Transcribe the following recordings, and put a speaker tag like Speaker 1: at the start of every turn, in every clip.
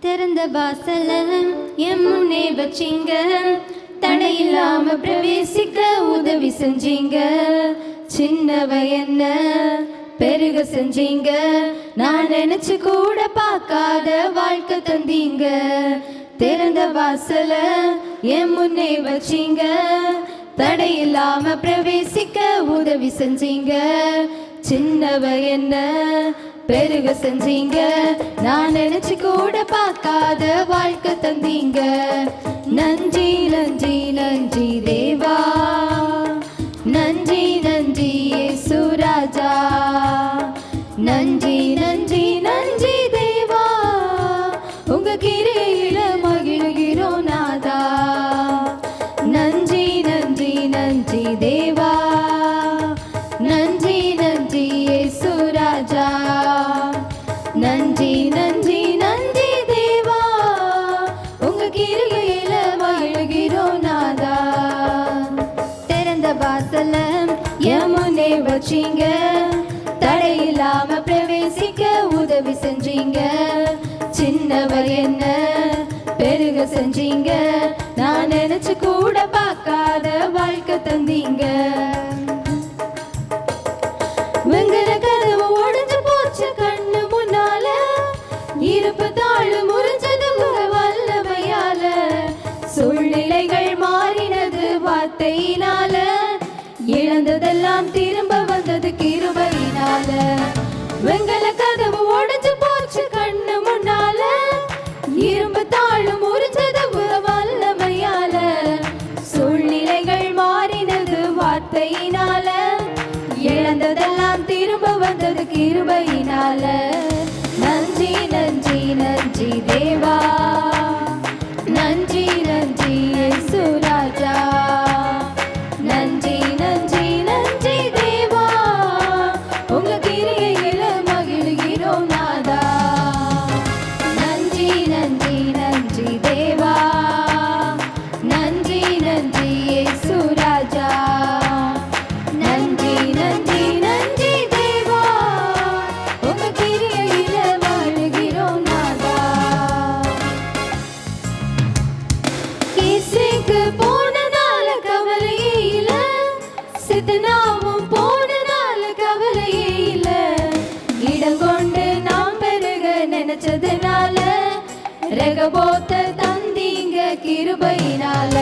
Speaker 1: திறந்த வாசல என் முன்னே வச்சீங்க தடையில்லாம பிரவேசிக்க உதவி செஞ்சீங்க. சின்னவ என்ன பெருக செஞ்சீங்க? நான் நினைச்சு கூட பார்க்காத வாழ்க்கை தந்தீங்க. திறந்த வாசல என் முன்னே வச்சீங்க. தடையில்லாம பிரவேசிக்க உதவி செஞ்சீங்க. சின்னவ என்ன? பெருக செஞ்சீங்க. நான் நினைச்சு கூட பார்க்காத வாழ்க்கை தந்தீங்க. நன்றி நன்றி நன்றி தேவா. நன்றி நன்றி சுராஜா நன்றி நன்றி நன்றி தேவா. உங்க கிரையில மகிழ்கிறோம் நாதா. நன்றி நன்றி நன்றி தேவா. கிருகையில மகிழ்கிறோம் நாதா. திறந்த வாசல யமுனே வச்சீங்க. தடையில்லாம பிரவேசிக்க உதவி செஞ்சீங்க. சின்னவர் என்ன பெருக செஞ்சீங்க. நான் நினைச்சு கூட பார்க்காத திரும்ப வந்தது கிருபையினால. வெங்கல கதவு உடைஞ்சு போச்சு கண்ணு முன்னால. இரும்பு தாழும் முறிஞ்சது உங்க வல்லமையால. சூழ்நிலைகள் மாறினது வார்த்தையினால. இழந்ததெல்லாம் திரும்ப வந்தது கிருபையினால. நன்றி நன்றி நன்றி தேவ சித்தனாவும் போனதால கவலையே இல்ல. இடம் கொண்டு நாம் பெருக நினைச்சதுனால ரகபோத்த தந்தீங்க கிருபையினால.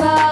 Speaker 1: Bye.